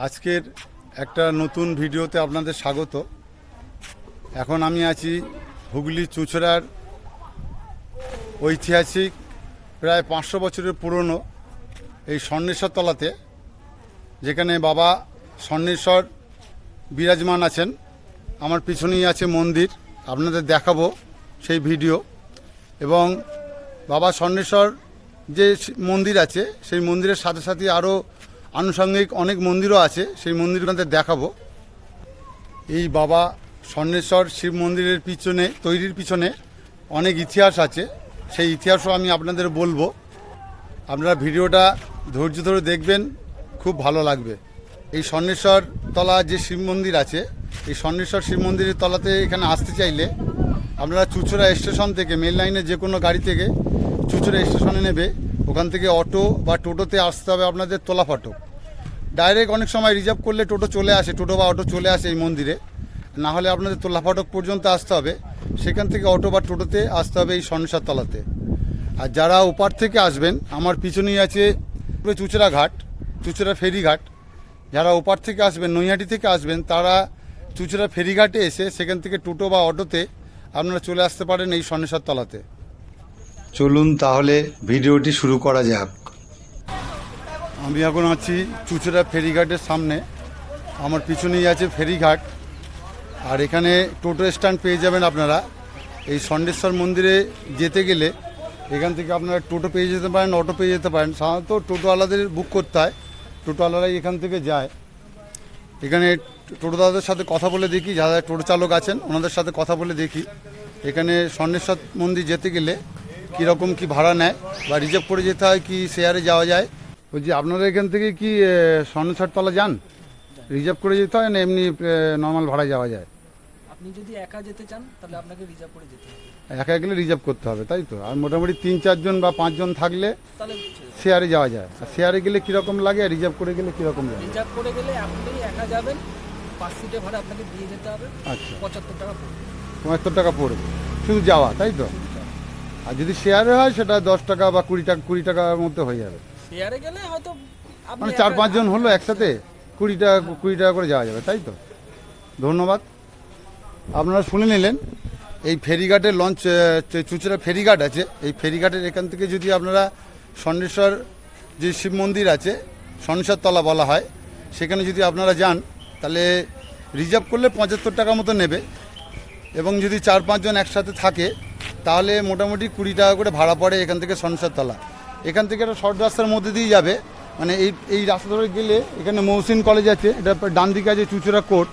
আজকের একটা নতুন ভিডিওতে আপনাদের স্বাগত। এখন আমি আছি হুগলি চুঁচড়ার ঐতিহাসিক প্রায় পাঁচশো বছরের পুরনো এই স্বর্ণেশ্বর তলাতে যেখানে বাবা স্বর্ণেশ্বর বিরাজমান আছেন। আমার পিছনেই আছে মন্দির, আপনাদের দেখাবো সেই ভিডিও। এবং বাবা স্বর্ণেশ্বর যে মন্দির আছে, সেই মন্দিরের সাথে সাথে আরও আনুষঙ্গিক অনেক মন্দিরও আছে, সেই মন্দির দেখাবো। এই বাবা স্বর্ণেশ্বর শিব মন্দিরের পিছনে, তৈরির পিছনে অনেক ইতিহাস আছে। সেই ইতিহাসও আমি আপনাদের বলব। আপনারা ভিডিওটা ধৈর্য ধরে দেখবেন, খুব ভালো লাগবে। এই স্বর্ণেশ্বর তলা যে শিব মন্দির আছে, এই স্বর্ণেশ্বর শিব মন্দিরের তলাতে এখানে আসতে চাইলে আপনারা চুচুড়া স্টেশন থেকে মেল লাইনে যে কোনো গাড়ি থেকে চুচুড়া স্টেশনে নেবে। ওখান থেকে অটো বা টোটোতে আসতে হবে আপনাদের তোলা ফটক ডাইরেক্ট অনেক সময় রিজার্ভ করলে টোটো চলে আসে, টোটো বা অটো চলে আসে এই মন্দিরে। না হলে আপনাদের তোলা ফটক পর্যন্ত আসতে হবে। সেখান থেকে অটো বা টোটোতে আসতে হবে এই স্বর্ণেশ্বর তলাতে আর যারা ওপার থেকে আসবেন, আমার পিছনেই আছে পুরো চুচড়া ঘাট, চুচড়া ফেরিঘাট যারা ওপার থেকে আসবেন, নৈহাটি থেকে আসবেন, তারা চুচড়া ফেরিঘাটে এসে সেখান থেকে টোটো বা অটোতে আপনারা চলে আসতে পারেন এই স্বর্ণেশ্বর তলাতে চলুন তাহলে ভিডিওটি শুরু করা যাক। আমি এখন আছি চুচড়া ফেরিঘাটের সামনে। আমার পিছনেই আছে ফেরিঘাট। আর এখানে টোটো স্ট্যান্ড পেয়ে যাবেন আপনারা। এই ষণ্ডেশ্বর মন্দিরে যেতে গেলে এখান থেকে আপনারা টোটো পেয়ে যেতে পারেন, অটো পেয়ে যেতে পারেন। সাধারণত টোটোওয়ালাদের বুক করতে হয়। টোটোওয়ালারাই এখান থেকে যায়। এখানে টোটো দাদাদের সাথে কথা বলে দেখি, যারা টোটো চালক আছেন, ওনাদের সাথে কথা বলে দেখি। এখানে স্বর্ণেশ্বর মন্দির যেতে গেলে কীরকম কি ভাড়া নেয় বা রিজার্ভ করে যেতে হয় কি শেয়ারে যাওয়া যায়? বলছি আপনারা এখান থেকে কি এ, স্বর্ণেশ্বর তলা যান? রিজার্ভ করে যেতে হয় না এমনি নর্মাল ভাড়ায় যাওয়া যায়? আপনি যদি একা যেতে চান তাহলে আপনাকে রিজার্ভ করে যেতে হবে। একা গেলে রিজার্ভ করতে হবে তাই তো? আর মোটামুটি তিন চারজন বা পাঁচজন থাকলে শেয়ারে যাওয়া যায়। আর শেয়ারে গেলে কীরকম লাগে আর রিজার্ভ করে গেলে কীরকম লাগে? রিজার্ভ করে গেলে আপনি একা যাবেন পাঁচ সিটে ভাড়া আপনাকে দিয়ে যেতে হবে। আচ্ছা। পঁচাত্তর টাকা পড়বে। পঁচাত্তর টাকা পড়বে। শুধু যাওয়া তাই তো? আর যদি শেয়ারে হয় সেটা দশ টাকা বা কুড়ি টাকা কুড়ি টাকার মধ্যে হয়ে যাবে। শেয়ারে গেলে হয়তো আপনি মানে চার একা- পাঁচজন হলো একসাথে কুড়ি টাকা কুড়ি টাকা করে যাওয়া যাবে তাই তো? ধন্যবাদ। আপনারা শুনে নিলেন এই ফেরিঘাটের লঞ্চ আহ, চে- চুচড়া ফেরিঘাট আছে এই ফেরিঘাটের এখান থেকে যদি আপনারা স্বর্ণেশ্বর যে শিব মন্দির আছে স্বর্ণেশ্বর তলা বলা হয় সেখানে যদি আপনারা যান তাহলে রিজার্ভ করলে পঁচাত্তর টাকা মতো নেবে। এবং যদি চার পাঁচজন একসাথে থাকে, তাহলে মোটামুটি কুড়ি টাকা করে ভাড়া পড়ে এখান থেকে সংসার তলা এখান থেকে একটা শর্ট রাস্তার মধ্যে দিয়ে যাবে। মানে এই এই রাস্তা ধরে গেলে এখানে মৌসিন কলেজ আছে, এটা ডান দিকে আছে চুচুড়া কোর্ট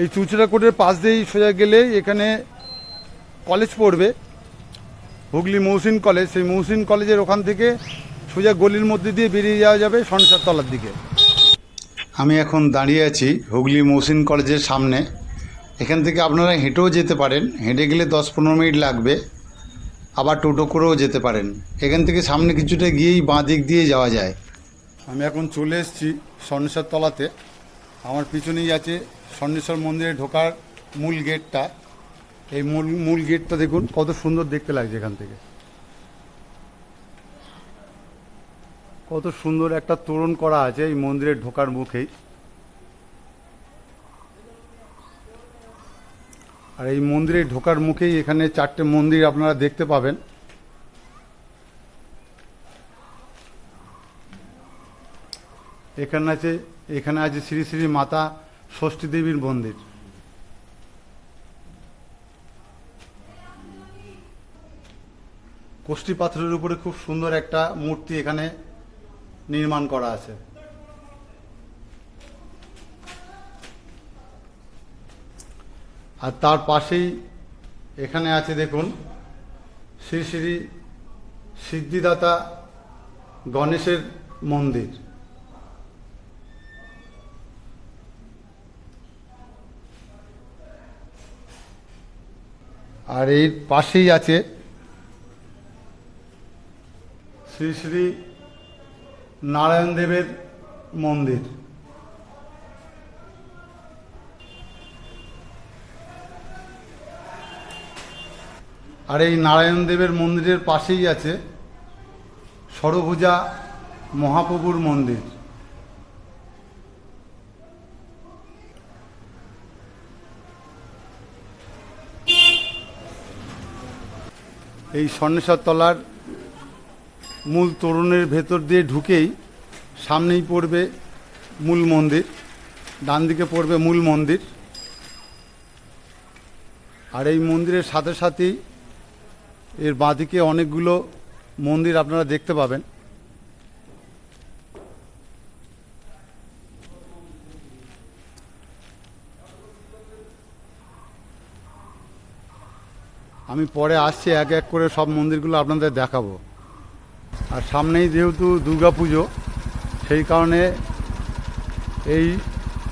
এই চুচুড়া কোর্টের পাশ দিয়েই সোজা গেলে এখানে কলেজ পড়বে, হুগলি মৌসিন কলেজ সেই মৌসিন কলেজের ওখান থেকে সোজা গলির মধ্যে দিয়ে বেরিয়ে যাওয়া যাবে সংসার তলার দিকে। আমি এখন দাঁড়িয়ে আছি হুগলি মৌসিন কলেজের সামনে। এখান থেকে আপনারা হেঁটেও যেতে পারেন। হেঁটে গেলে দশ পনেরো মিনিট লাগবে। আবার টোটো করেও যেতে পারেন। এখান থেকে সামনে কিছুটা গিয়েই বাঁ দিক দিয়ে যাওয়া যায়। আমি এখন চলে এসেছি স্বর্ণেশ্বর তলাতে। আমার পিছনেই আছে স্বর্ণেশ্বর মন্দিরে ঢোকার মূল গেটটা। এই মূল মূল গেটটা দেখুন, কত সুন্দর দেখতে লাগছে এখান থেকে। কত সুন্দর একটা তোরণ করা আছে এই মন্দিরের ঢোকার মুখেই। আর এই মন্দিরে ঢোকার মুখেই এখানে চারটে মন্দির আপনারা দেখতে পাবেন। এখানে আছে এখানে আছে শ্রী শ্রী মাতা ষষ্ঠী দেবীর মন্দির। কোষ্ঠী পাথরের উপরে খুব সুন্দর একটা মূর্তি এখানে নির্মাণ করা আছে। আর তার পাশেই এখানে আছে দেখুন শ্রী শ্রী সিদ্ধিদাতা গণেশের মন্দির। আর এর পাশেই আছে শ্রী শ্রী নারায়ণ দেবের মন্দির। আর এই নারায়ণ দেবের মন্দিরের পাশেই আছে সরভুজা মহাপ্রভুর মন্দির। এই স্বর্ণেশ্বর তলার মূল তরুণের ভেতর দিয়ে ঢুকেই সামনেই পড়বে মূল মন্দির, ডান দিকে পড়বে মূল মন্দির। আর এই মন্দিরের সাথে সাথেই এর বাঁদিকে অনেকগুলো মন্দির আপনারা দেখতে পাবেন। আমি পরে আসছি, এক এক করে সব মন্দিরগুলো আপনাদের দেখাবো। আর সামনেই যেহেতু দুর্গা পুজো সেই কারণে এই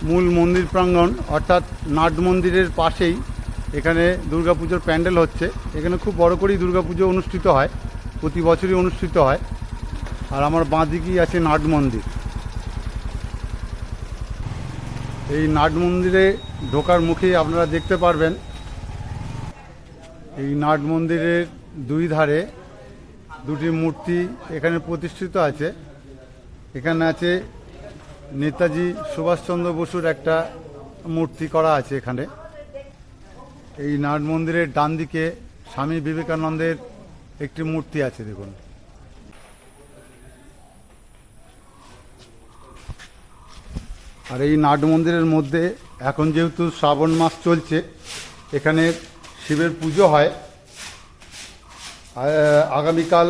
মূল মন্দির প্রাঙ্গণ অর্থাৎ নাট মন্দিরের পাশেই এখানে দুর্গাপুজোর প্যান্ডেল হচ্ছে। এখানে খুব বড় করেই দুর্গাপুজো অনুষ্ঠিত হয়। প্রতি বছরই অনুষ্ঠিত হয়। আর আমার বাঁদিকেই আছে নাট মন্দির। এই নাট মন্দিরে ঢোকার মুখে আপনারা দেখতে পারবেন। এই নাট মন্দিরের দুই ধারে দুটি মূর্তি এখানে প্রতিষ্ঠিত আছে। এখানে আছে নেতাজি সুভাষচন্দ্র বসুর একটা মূর্তি করা আছে এখানে। এই নাট মন্দিরের ডান দিকে স্বামী বিবেকানন্দের একটি মূর্তি আছে, দেখুন। আর এই নাট মন্দিরের মধ্যে এখন যেহেতু শ্রাবণ মাস চলছে, এখানে শিবের পুজো হয়। আগামীকাল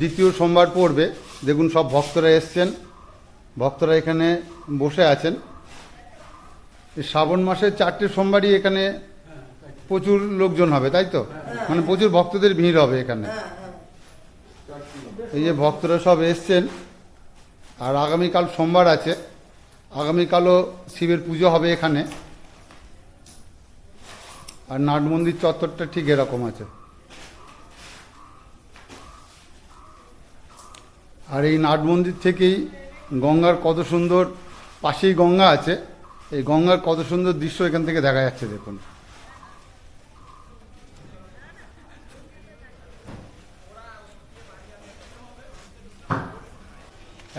দ্বিতীয় সোমবার পড়বে। দেখুন, সব ভক্তরা এসছেন। ভক্তরা এখানে বসে আছেন। শ্রাবণ মাসের চারটে সোমবারই এখানে প্রচুর লোকজন হবে, তাই তো? মানে প্রচুর ভক্তদের ভিড় হবে এখানে। এই যে ভক্তরা সব এসছেন, আর আগামীকাল সোমবার আছে। আগামীকালও শিবের পুজো হবে এখানে। আর নাট মন্দির চত্বরটা ঠিক এরকম আছে। আর এই নাট মন্দির থেকেই গঙ্গার কত সুন্দর, পাশেই গঙ্গা আছে। এই গঙ্গার কত সুন্দর দৃশ্য এখান থেকে দেখা যাচ্ছে, দেখুন।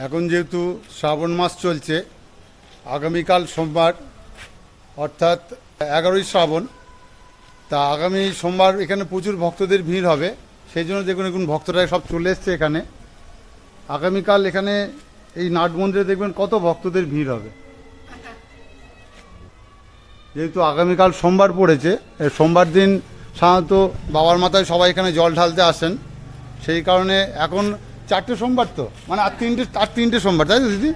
এখন যেহেতু শ্রাবণ মাস চলছে, আগামীকাল সোমবার, অর্থাৎ এগারোই শ্রাবণ, তা আগামী সোমবার এখানে প্রচুর ভক্তদের ভিড় হবে সেই জন্য দেখুন এখন ভক্তরা সব চলে এসছে এখানে। আগামীকাল এখানে এই নাট মন্দিরে দেখবেন কত ভক্তদের ভিড় হবে। যেহেতু আগামীকাল সোমবার পড়েছে সোমবার দিন সাধারণত বাবার মাথায় সবাই এখানে জল ঢালতে আসেন, সেই কারণে এখন চারটে সোমবার তো। মানে আর তিনটে আর তিনটে সোমবার তাই তো দিদি?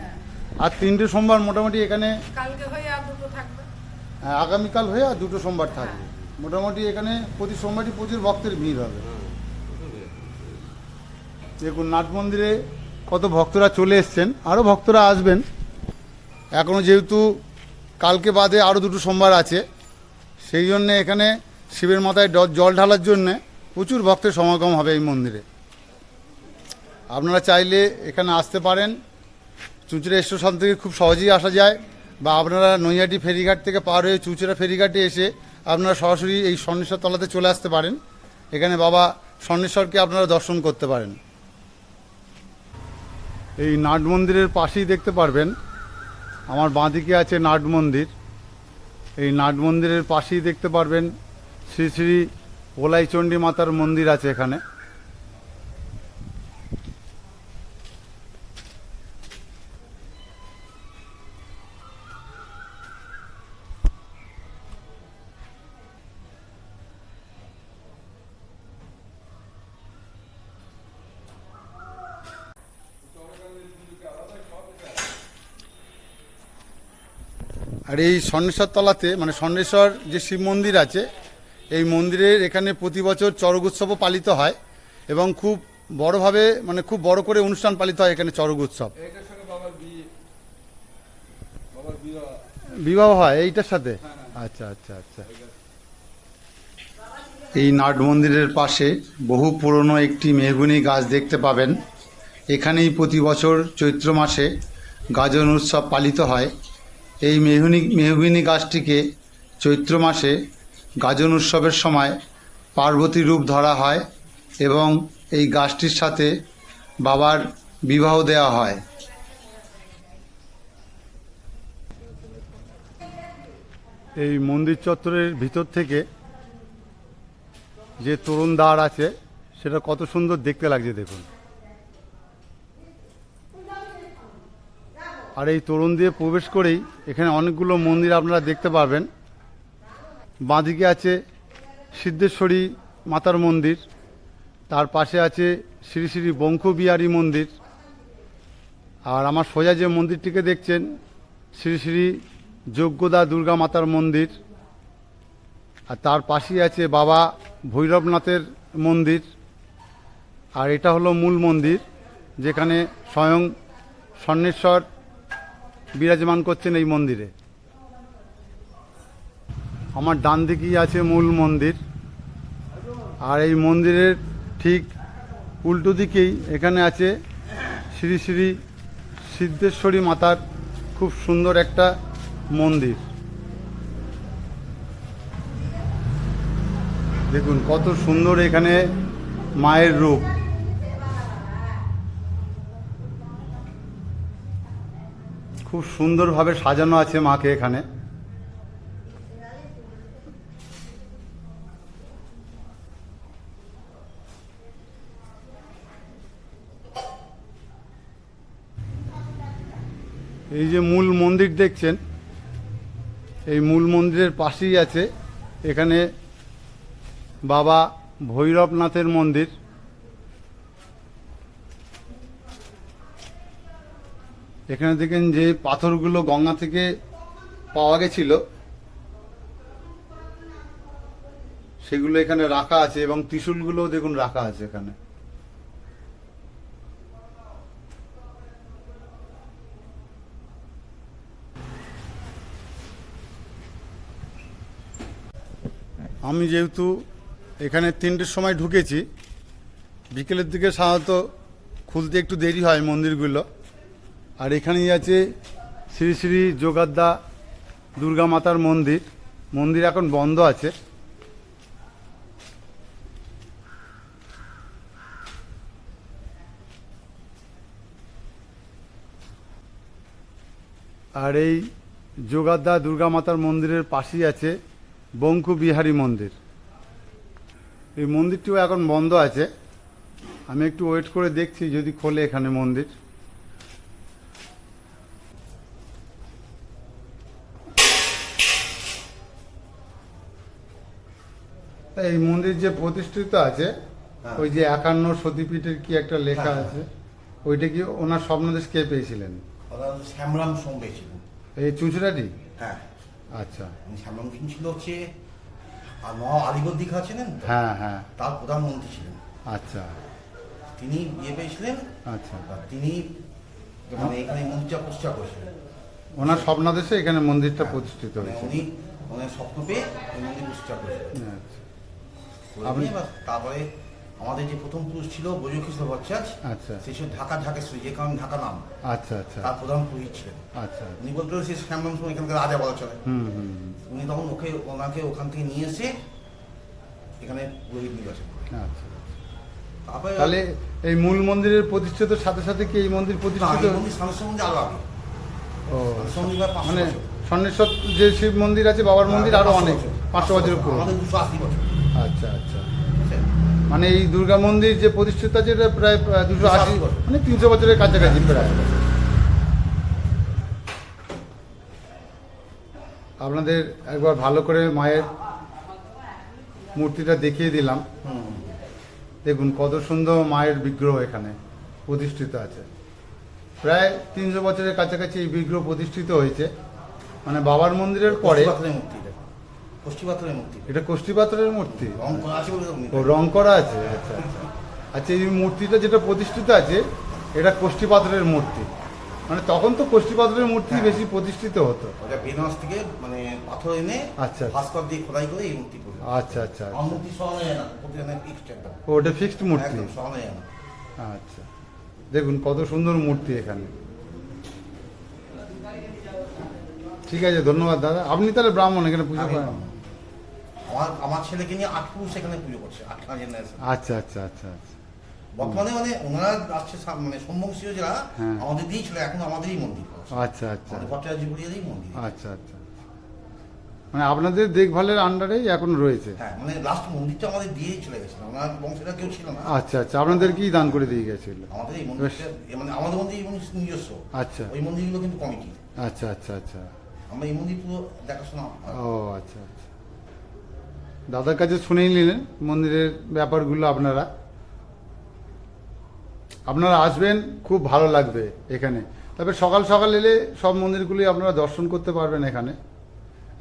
আর তিনটে সোমবার মোটামুটি এখানে হয়ে আগামীকাল হয়ে আর দুটো সোমবার থাকবে। মোটামুটি এখানে প্রতি সোমবারই প্রচুর ভক্তের ভিড় হবে। দেখুন নাট মন্দিরে কত ভক্তরা চলে এসছেন আরও ভক্তরা আসবেন। এখনও যেহেতু কালকে বাদে আরও দুটো সোমবার আছে সেই জন্যে এখানে শিবের মাথায় জল ঢালার জন্যে প্রচুর ভক্তের সমাগম হবে এই মন্দিরে। আপনারা চাইলে এখানে আসতে পারেন। চুঁচুড়া স্টেশন থেকে খুব সহজেই আসা যায়। বা আপনারা নৈহাটি ফেরিঘাট থেকে পার হয়ে চুঁচুড়া ফেরিঘাটে এসে আপনারা সরাসরি এই স্বর্ণেশ্বর তলাতে চলে আসতে পারেন। এখানে বাবা স্বর্ণেশ্বরকে আপনারা দর্শন করতে পারেন। এই নাট মন্দিরের পাশেই দেখতে পারবেন। আমার বাঁদিকে আছে নাট মন্দির। এই নাট মন্দিরের পাশেই দেখতে পারবেন শ্রী শ্রী ওলাইচণ্ডী মাতার মন্দির আছে এখানে। আর এই স্বর্ণেশ্বর তলাতে মানে স্বর্ণেশ্বর যে শিব মন্দির আছে, এই মন্দিরের এখানে প্রতি বছর চড়ক উৎসবও পালিত হয় এবং খুব বড়ভাবে মানে খুব বড় করে অনুষ্ঠান পালিত হয় এখানে চড়ক উৎসব বিবাহ হয় এইটার সাথে? আচ্ছা আচ্ছা আচ্ছা। এই নাট মন্দিরের পাশে বহু পুরনো একটি মেহগুনি গাছ দেখতে পাবেন। এখানেই প্রতি বছর চৈত্র মাসে গাজন উৎসব পালিত হয়। এই মেহুনি, মেহগুনি গাছটিকে চৈত্র মাসে গাজন উৎসবের সময় পার্বতী রূপ ধরা হয় এবং এই গাছটির সাথে বাবার বিবাহ দেওয়া হয়। এই মন্দির চত্বরের ভিতর থেকে যে তরুণ দ্বার আছে, সেটা কত সুন্দর দেখতে লাগছে, দেখুন। আর এই তরুণ দিয়ে প্রবেশ করেই এখানে অনেকগুলো মন্দির আপনারা দেখতে পারবেন। বাঁদিকে আছে সিদ্ধেশ্বরী মাতার মন্দির, তার পাশে আছে শ্রী শ্রী বঙ্কু বিহারী মন্দির। আর আমার সোজা যে মন্দিরটিকে দেখছেন, শ্রী শ্রী যোগ্যদা দুর্গা মাতার মন্দির। আর তার পাশেই আছে বাবা ভৈরবনাথের মন্দির। আর এটা হলো মূল মন্দির, যেখানে স্বয়ং স্বর্ণেশ্বর বিরাজমান করছেন এই মন্দিরে। আমার ডান দিকেই আছে মূল মন্দির। আর এই মন্দিরের ঠিক উল্টো দিকেই এখানে আছে শ্রী শ্রী সিদ্ধেশ্বরী মাতার খুব সুন্দর একটা মন্দির। দেখুন কত সুন্দর এখানে মায়ের রূপ। খুব সুন্দরভাবে সাজানো আছে মাকে এখানে। এই যে মূল মন্দির দেখছেন, এই মূল মন্দিরের পাশেই আছে এখানে বাবা ভৈরবনাথের মন্দির। এখানে দেখেন যে পাথরগুলো গঙ্গা থেকে পাওয়া গেছিল, সেগুলো এখানে রাখা আছে এবং ত্রিশূলগুলোও দেখুন রাখা আছে এখানে। আমি যেহেতু এখানে তিনটের সময় ঢুকেছি, বিকেলের দিকে সাধারণত খুলতে একটু দেরি হয় মন্দিরগুলো। আর এখানেই আছে শ্রী শ্রী যোগাদ্দা দুর্গা মাতার মন্দির। মন্দির এখন বন্ধ আছে। আর এই যোগাদ্দা দুর্গা মাতার মন্দিরের পাশেই আছে বঙ্কু বিহারী মন্দির। এই মন্দিরটিও এখন বন্ধ আছে। আমি একটু ওয়েট করে দেখছি যদি খোলে এখানে মন্দির। এই মন্দির যে প্রতিষ্ঠিত আছে হ্যাঁ। ওই যে একান্ন সতীপীঠের কি একটা লেখা হ্যাঁ, আছে ওইটা কি ওনার স্বপ্নদেশ কে পেয়েছিলেন? শ্যামরাম সোম পেয়েছিলেন এই চুঁচুড়াটি? হ্যাঁ। আচ্ছা। শ্যামরাম সিং ছিল হচ্ছে আর মহা আলিগড় দীঘা ছিলেন হ্যাঁ হ্যাঁ। তার প্রধানমন্ত্রী ছিলেন। আচ্ছা। তিনি বিয়ে পেয়েছিলেন আচ্ছা। তিনি মানে এখানে মন্দিরটা প্রতিষ্ঠা করেছিলেন। ওনার স্বপ্নাদেশে এখানে মন্দিরটা প্রতিষ্ঠিত মানে হয়েছে। উনি ওনার স্বপ্ন পেয়ে মন্দির প্রতিষ্ঠা করেছিলেন। আচ্ছা। আপনি- তারপরে আমাদের যে প্রথম পুরুষ ছিল বৈজকৃষ্ণ ভট্টাচ আচ্ছা। সে ছিল ঢাকা ঢাকেশ্বরী যে কারণ ঢাকা নাম। আচ্ছা আচ্ছা। তার প্রধান পুরোহিত ছিলেন। আচ্ছা। উনি বলতে সে শ্যামরাম সোম এখানকার রাজা বলা চলে। হুম হুম হুম। উনি তখন ওকে ওনাকে ওখান থেকে নিয়ে এসে এখানে পুরোহিত নির্বাচন আচ্ছা তারপরে তাহলে এই মূল মন্দিরের প্রতিষ্ঠিত সাথে সাথে কি এই মন্দির প্রতিষ্ঠিত এই মন্দির আরও আগে। ও মানে। স্বর্ণেশ্বর যে শিব মন্দির আছে বাবার মন্দির আরও অনেক। পাঁচশো বছরের পুরো আমাদের দুশো আশি বছর। আচ্ছা আচ্ছা। মানে এই দুর্গা মন্দির যে প্রতিষ্ঠিত আছে এটা প্রায় দুশো আশি মানে তিনশো বছরের কাছাকাছি প্রায়। আপনাদের একবার ভালো করে মায়ের মূর্তিটা দেখিয়ে দিলাম। দেখুন কত সুন্দর মায়ের বিগ্রহ এখানে প্রতিষ্ঠিত আছে। প্রায় তিনশো বছরের কাছাকাছি এই বিগ্রহ প্রতিষ্ঠিত হয়েছে। মানে বাবার মন্দিরের পরে কষ্টি পাথরের মূর্তি। এটা কষ্টি পাথরের মূর্তি? রং করা আছে বলে ও রং করা আছে? আচ্ছা আচ্ছা। আচ্ছা এই মূর্তিটা যেটা প্রতিষ্ঠিত আছে এটা কোষ্ঠী পাথরের মূর্তি। মানে তখন তো কোষ্ঠী পাথরের মূর্তি হ্যাঁ। বেশি প্রতিষ্ঠিত হতো। ওটা বেনারস থেকে মানে পাথর এনে আচ্ছা। ভাস্কর দিয়ে খোদাই করে এই মূর্তি করবে আচ্ছা আচ্ছা আচ্ছা। মূর্তি সরানো যায় না প্রতিদিনের ফিক্সড একদম ওটা ফিক্সড মূর্তি? একদম সরানো যায় না। আচ্ছা। দেখুন কত সুন্দর মূর্তি এখানে। ঠিক আছে ধন্যবাদ দাদা। আপনি তাহলে ব্রাহ্মণ এখানে পুজো করেন। আমার আমার ছেলেকে নিয়ে আট পুরুষ এখানে পুজো করছে আটখানা জেনারেশন আচ্ছা আচ্ছা আচ্ছা আচ্ছা। বর্তমানে মানে ওনারা আসছে মানে সম্বংশীয় যারা হ্যাঁ। আমাদের দিয়েই ছিল এখন আমাদেরই মন্দির আচ্ছা আচ্ছা। ভট্টাচার্য বুড়িয়ারই মন্দির। আচ্ছা আচ্ছা। মানে আপনাদের দেখভালের আন্ডারেই এখন রয়েছে? হ্যাঁ মানে লাস্ট মন্দিরটা আমাদের দিয়েই চলে গেছিল ওনার বংশেরা কেউ ছিল না। আচ্ছা আচ্ছা। আপনাদের কি দান করে দিয়ে গেছিল? আমাদের এই মন্দিরটা মানে আমাদের মন্দির নিজস্ব। আচ্ছা। ওই মন্দিরগুলো কিন্তু কমিটি আচ্ছা আচ্ছা আচ্ছা। আমরা এই মন্দির পুরো দেখাশোনা ও আচ্ছা আচ্ছা। দাদার কাছে শুনেই নিলেন মন্দিরের ব্যাপারগুলো আপনারা। আপনারা আসবেন খুব ভালো লাগবে এখানে। তবে সকাল সকাল এলে সব মন্দিরগুলি আপনারা দর্শন করতে পারবেন এখানে।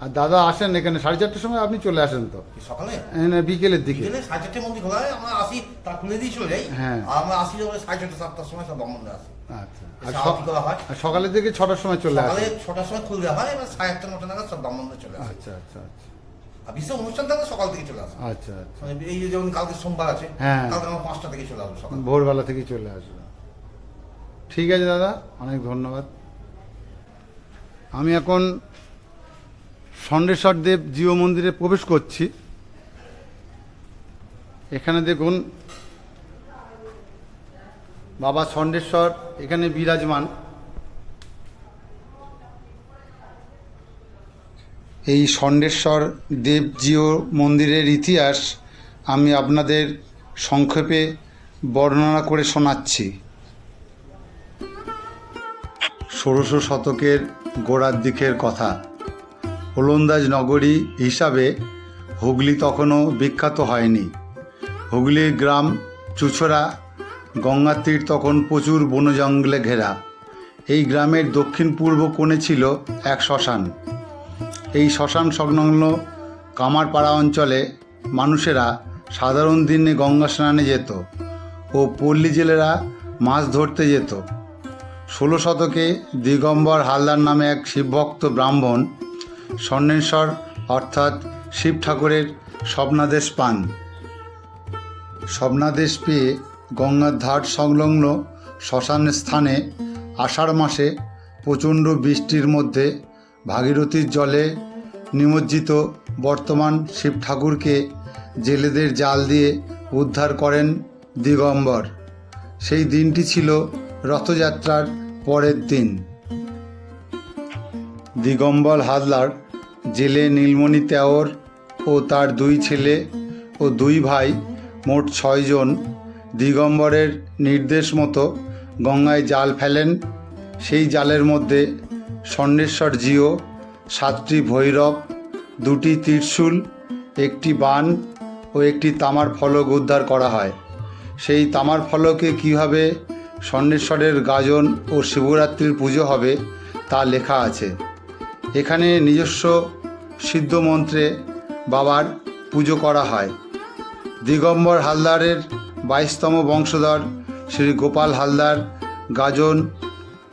আর দাদা আসেন এখানে সাড়ে চারটের সময় আপনি চলে আসেন তো। সকালে? এখানে বিকেলের দিকে। সাড়ে চারটে মন্দির খোলা হয় আমরা আসি তার খুলে দিয়ে চলে যাই। হ্যাঁ। আমরা আসি সাড়ে চারটে সাতটার সময় সব ব্রাহ্মণরা আসি। আচ্ছা। হয়। সকালের দিকে ছটার সময় চলে আসে ছটার সময় খুলে হয় এবার সাড়ে আটটা নটা নাগাদ সব ব্রাহ্মণরা চলে আচ্ছা আচ্ছা আচ্ছা। অনুষ্ঠান থাকলে সকাল থেকে চলে আসে। আচ্ছা আচ্ছা। মানে এই যে যেমন কালকে সোমবার আছে হ্যাঁ। কালকে আমরা পাঁচটা থেকে চলে আসব সকাল। ভোরবেলা থেকেই চলে আসবে। ঠিক আছে দাদা অনেক ধন্যবাদ। আমি এখন ষণ্ডেশ্বর দেব জিও মন্দিরে প্রবেশ করছি। এখানে দেখুন বাবা ষণ্ডেশ্বর এখানে বিরাজমান। এই ষণ্ডেশ্বর দেব জিও মন্দিরের ইতিহাস আমি আপনাদের সংক্ষেপে বর্ণনা করে শোনাচ্ছি। ষোড়শ শতকের গোড়ার দিকের কথা। ওলন্দাজ নগরী হিসাবে হুগলি তখনও বিখ্যাত হয়নি। হুগলির গ্রাম চুচড়া গঙ্গার তীর তখন প্রচুর বনজঙ্গলে ঘেরা। এই গ্রামের দক্ষিণ পূর্ব কোণে ছিল এক শ্মশান। এই শ্মশান সংলগ্ন কামারপাড়া অঞ্চলে মানুষেরা সাধারণ দিনে গঙ্গা স্নানে যেত ও পল্লী জেলেরা মাছ ধরতে যেত। ষোলো শতকে দিগম্বর হালদার নামে এক শিবভক্ত ব্রাহ্মণ স্বর্ণেশ্বর অর্থাৎ শিব ঠাকুরের স্বপ্নাদেশ পান। স্বপ্নাদেশ পেয়ে গঙ্গার ধার সংলগ্ন শ্মশান স্থানে আষাঢ় মাসে প্রচণ্ড বৃষ্টির মধ্যে ভাগীরথীর জলে নিমজ্জিত বর্তমান শিব ঠাকুরকে জেলেদের জাল দিয়ে উদ্ধার করেন দিগম্বর। সেই দিনটি ছিল রথযাত্রার পরের দিন। দিগম্বর হালদার, জেলে নীলমণি তেওর ও তার দুই ছেলে ও দুই ভাই, মোট ছয়জন দিগম্বরের নির্দেশ মতো গঙ্গায় জাল ফেলেন। সেই জালের মধ্যে স্বর্ণেশ্বর জিও, সাতটি ভৈরব, দুটি ত্রিশূল, একটি বান ও একটি তামার ফলক উদ্ধার করা হয়। সেই তামার ফলকে কীভাবে স্বর্ণেশ্বরের গাজন ও শিবরাত্রির পুজো হবে তা লেখা আছে। এখানে নিজস্ব সিদ্ধ মন্ত্রে বাবার পুজো করা হয়। দিগম্বর হালদারের বাইশতম বংশধর শ্রী গোপাল হালদার গাজন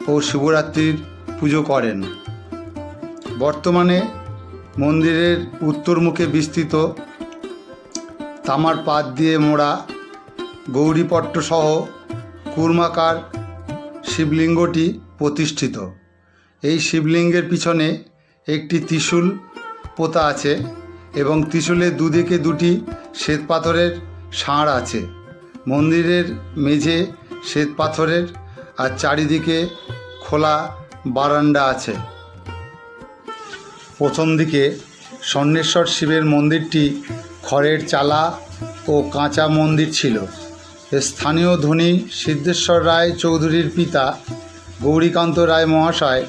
ও শিবরাত্রির পুজো করেন। বর্তমানে মন্দিরের উত্তরমুখে বিস্তৃত তামার পাত দিয়ে মোড়া গৌরীপট্ট সহ কুর্মাকার শিবলিঙ্গটি প্রতিষ্ঠিত। এই শিবলিঙ্গের পিছনে একটি ত্রিশূল পোতা আছে এবং ত্রিশূলের দুদিকে দুটি শ্বেতপাথরের ষাঁড় আছে। মন্দিরের মেঝে শ্বেত পাথরের আর চারিদিকে খোলা বারান্দা আছে। প্রথম দিকে স্বর্ণেশ্বর শিবের মন্দিরটি খড়ের চালা ও কাঁচা মন্দির ছিল। স্থানীয় ধনী সিদ্ধেশ্বর রায় চৌধুরীর পিতা গৌরীকান্ত রায় মহাশয়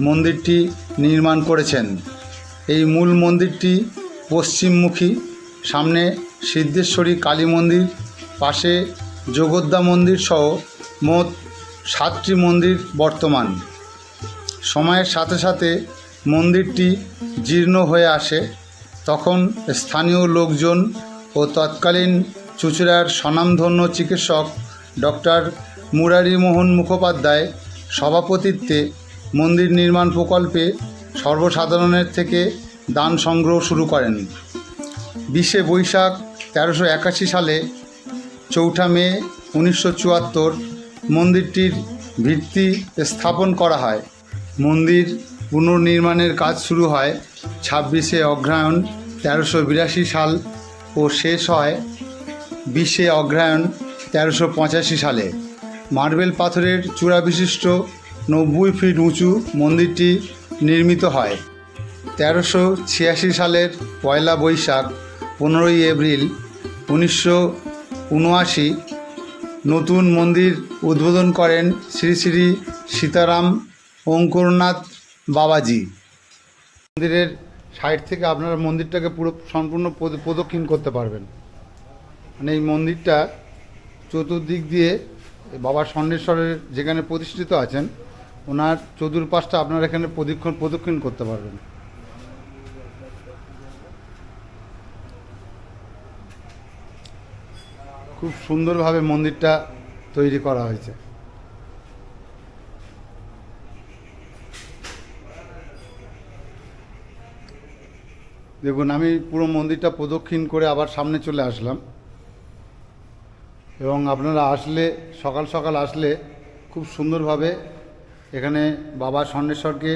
মন্দিরটি নির্মাণ করেছেন। এই মূল মন্দিরটি পশ্চিমমুখী, সামনে সিদ্ধেশ্বরী কালী মন্দির, পাশে যোগদ্দা মন্দির সহ মোট সাতটি মন্দির বর্তমান। সময়ের সাথে সাথে মন্দিরটি জীর্ণ হয়ে আসে। তখন স্থানীয় লোকজন ও তৎকালীন চুচুড়ার স্বনামধন্য চিকিৎসক ডক্টর মুরারিমোহন মুখোপাধ্যায় সভাপতিত্বে মন্দির নির্মাণ প্রকল্পে সর্বসাধারণের থেকে দান সংগ্রহ শুরু করেন। বিশে বৈশাখ তেরোশো একাশি সালে চৌঠা মে উনিশশো চুয়াত্তর মন্দিরটির ভিত্তি স্থাপন করা হয়। মন্দির পুনর্নির্মাণের কাজ শুরু হয় ছাব্বিশে অগ্রহায়ণ তেরোশো বিরাশি সাল ও শেষ হয় বিশে অগ্রহায়ণ তেরোশো পঁচাশি সালে। মার্বেল পাথরের চূড়া বিশিষ্ট নব্বই ফিট উঁচু মন্দিরটি নির্মিত হয়। তেরোশো ছিয়াশি সালের পয়লা বৈশাখ পনেরোই এপ্রিল উনিশশো উনআশি নতুন মন্দির উদ্বোধন করেন শ্রী শ্রী সীতারাম অঙ্কুরনাথ বাবাজি। মন্দিরের সাইড থেকে আপনারা মন্দিরটাকে পুরো সম্পূর্ণ প্রদক্ষিণ করতে পারবেন। মানে এই মন্দিরটা চতুর্দিক দিয়ে বাবা স্বর্ণেশ্বরের যেখানে প্রতিষ্ঠিত আছেন, ওনার চতুর্পাশটা আপনারা এখানে প্রদক্ষিণ প্রদক্ষিণ করতে পারবেন। খুব সুন্দরভাবে মন্দিরটা তৈরি করা হয়েছে। দেখুন, আমি পুরো মন্দিরটা প্রদক্ষিণ করে আবার সামনে চলে আসলাম। এবং আপনারা আসলে, সকাল সকাল আসলে খুব সুন্দরভাবে এখানে বাবা স্বর্ণেশ্বরকে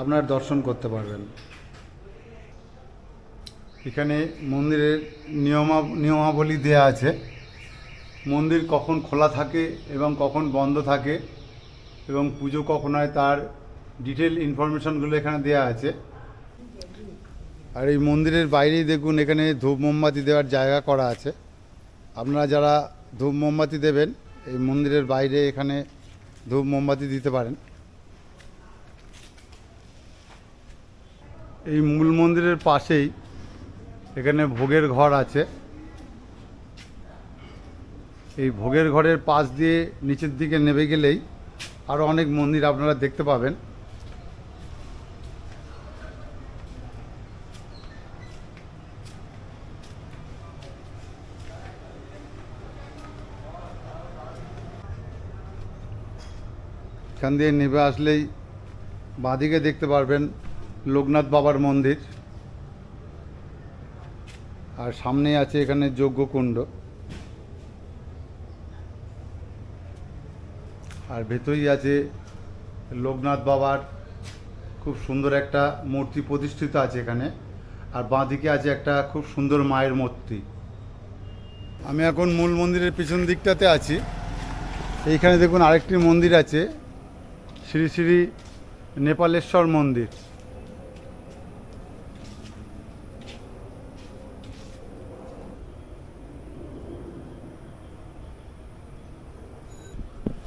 আপনার দর্শন করতে পারবেন। এখানে মন্দিরের নিয়মা, নিয়মাবলী দেয়া আছে। মন্দির কখন খোলা থাকে এবং কখন বন্ধ থাকে এবং পুজো কখন হয় তার ডিটেল ইনফরমেশনগুলো এখানে দেয়া আছে। আর এই মন্দিরের বাইরেই দেখুন, এখানে ধূপ মোমবাতি দেওয়ার জায়গা করা আছে। আপনারা যারা ধূপ মোমবাতি দেবেন, এই মন্দিরের বাইরে এখানে ধূপ মোমবাতি দিতে পারেন। এই মূল মন্দিরের পাশেই এখানে ভোগের ঘর আছে। এই ভোগের ঘরের পাশ দিয়ে নিচের দিকে নেমে গেলেই আরও অনেক মন্দির আপনারা দেখতে পাবেন। এখান দিয়ে নেমে আসলেই বাঁদিকে দেখতে পারবেন লোকনাথ বাবার মন্দির। আর সামনে আছে এখানে যজ্ঞকুণ্ড। আর ভেতরেই আছে লোকনাথ বাবার খুব সুন্দর একটা মূর্তি প্রতিষ্ঠিত আছে এখানে। আর বাঁদিকে আছে একটা খুব সুন্দর মায়ের মূর্তি। আমি এখন মূল মন্দিরের পিছন দিকটাতে আছি। এইখানে দেখুন আরেকটি মন্দির আছে। শ্রী শ্রী নেপালেশ্বর মন্দির।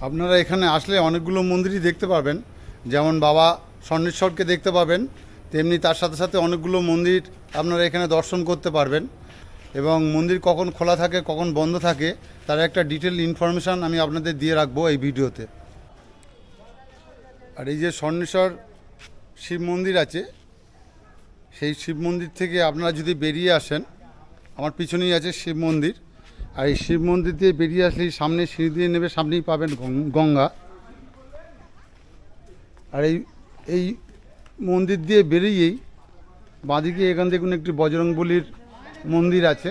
আপনারা এখানে আসলে অনেকগুলো মন্দিরই দেখতে পাবেন। যেমন বাবা স্বর্ণেশ্বরকে দেখতে পাবেন, তেমনি তার সাথে সাথে অনেকগুলো মন্দির আপনারা এখানে দর্শন করতে পারবেন। এবং মন্দির কখন খোলা থাকে, কখন বন্ধ থাকে, তার একটা ডিটেল ইনফরমেশান আমি আপনাদের দিয়ে রাখব এই ভিডিওতে। আর এই যে স্বর্ণেশ্বর শিব মন্দির আছে, সেই শিব মন্দির থেকে আপনারা যদি বেরিয়ে আসেন, আমার পিছনেই আছে শিব মন্দির, আর এই শিব মন্দির দিয়ে বেরিয়ে আসলেই সামনে সিঁড়ি দিয়ে নেবে সামনেই পাবেন গঙ্গা। আর এই এই মন্দির দিয়ে বেরিয়েই বাঁদিকে এখান থেকে একটি বজরংবলির মন্দির আছে।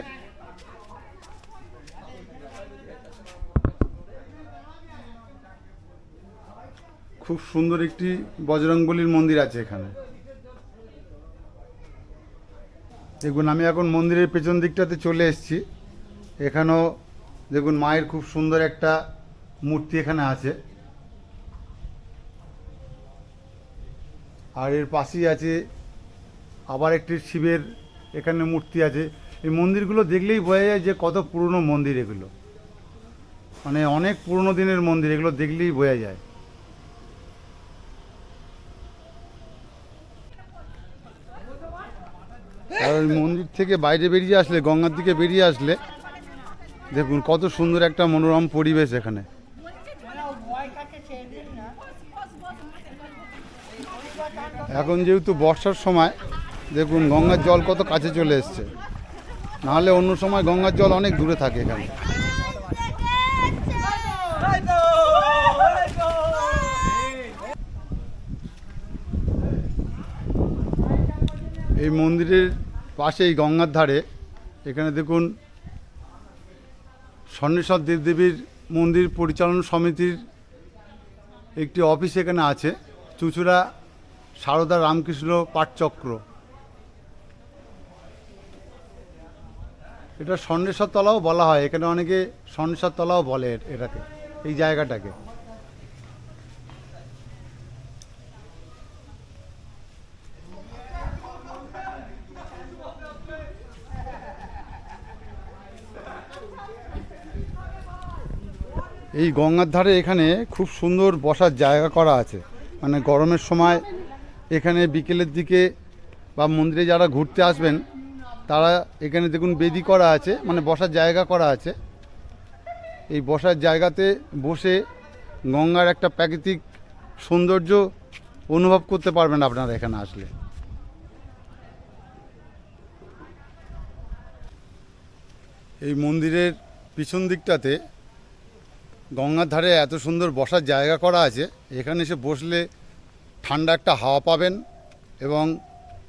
খুব সুন্দর একটি বজরংবলির মন্দির আছে এখানে। দেখুন, আমি এখন মন্দিরের পেছন দিকটাতে চলে এসেছি। এখানেও দেখুন, মায়ের খুব সুন্দর একটা মূর্তি এখানে আছে। আর এর পাশেই আছে আবার একটি শিবের এখানে মূর্তি আছে। এই মন্দিরগুলো দেখলেই বোঝা যায় যে কত পুরনো মন্দির এগুলো। মানে অনেক পুরনো দিনের মন্দির, এগুলো দেখলেই বোঝা যায়। ওই মন্দির থেকে বাইরে বেরিয়ে আসলে, গঙ্গার দিকে বেরিয়ে আসলে, দেখুন কত সুন্দর একটা মনোরম পরিবেশ এখানে। এখন যেহেতু বর্ষার সময়, দেখুন গঙ্গার জল কত কাছে চলে এসছে। নাহলে অন্য সময় গঙ্গার জল অনেক দূরে থাকে এখানে। এই মন্দিরের পাশেই গঙ্গার ধারে। এখানে দেখুন, স্বর্ণেশ্বর দেবদেবীর মন্দির পরিচালনা সমিতির একটি অফিস এখানে আছে, চুচুড়া সারদা রামকৃষ্ণ পাটচক্র এটা স্বর্ণেশ্বর তলাও বলা হয়, এখানে অনেকে স্বর্ণেশ্বর তলাও বলে এটাকে, এই জায়গাটাকে। এই গঙ্গার ধারে এখানে খুব সুন্দর বসার জায়গা করা আছে। মানে গরমের সময় এখানে বিকেলের দিকে বা মন্দিরে যারা ঘুরতে আসবেন, তারা এখানে দেখুন বেদি করা আছে মানে বসার জায়গা করা আছে। এই বসার জায়গাতে বসে গঙ্গার একটা প্রাকৃতিক সৌন্দর্য অনুভব করতে পারবেন আপনারা এখানে আসলে। এই মন্দিরের পিছন দিকটাতে গঙ্গার ধারে এত সুন্দর বসার জায়গা করা আছে, এখানে এসে বসলে ঠান্ডা একটা হাওয়া পাবেন এবং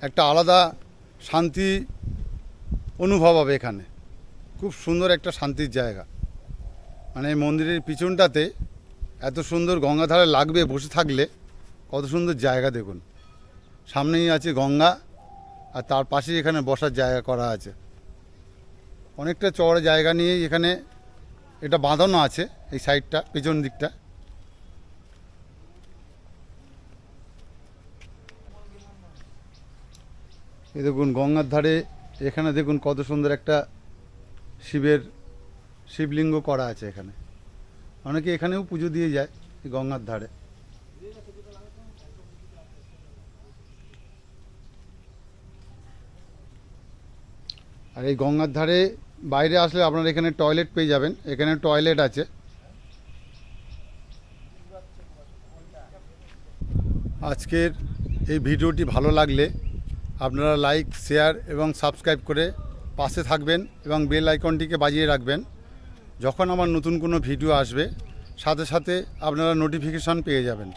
একটা আলাদা শান্তি অনুভব হবে এখানে। খুব সুন্দর একটা শান্তির জায়গা। মানে মন্দিরের পিছনটাতে এত সুন্দর গঙ্গাধারে লাগবে বসে থাকলে, কত সুন্দর জায়গা দেখুন। সামনেই আছে গঙ্গা আর তার পাশেই এখানে বসার জায়গা করা আছে। অনেকটা চড় জায়গা নিয়ে এখানে এটা বাঁধানো আছে এই সাইডটা, পেছন দিকটা। এই দেখুন গঙ্গার ধারে, এখানে দেখুন কত সুন্দর একটা শিবের শিবলিঙ্গ করা আছে এখানে। অনেকে এখানেও পুজো দিয়ে যায় গঙ্গার ধারে। আর এই গঙ্গার ধারে বাইরে আসলে আপনারা এখানে টয়লেট পেয়ে যাবেন। এখানে টয়লেট আছে। আজকের এই ভিডিওটি ভালো লাগলে আপনারা লাইক শেয়ার এবং সাবস্ক্রাইব করে পাশে থাকবেন এবং বেল আইকনটিকে বাজিয়ে রাখবেন। যখন আমার নতুন কোনো ভিডিও আসবে, সাথে সাথে আপনারা নোটিফিকেশন পেয়ে যাবেন।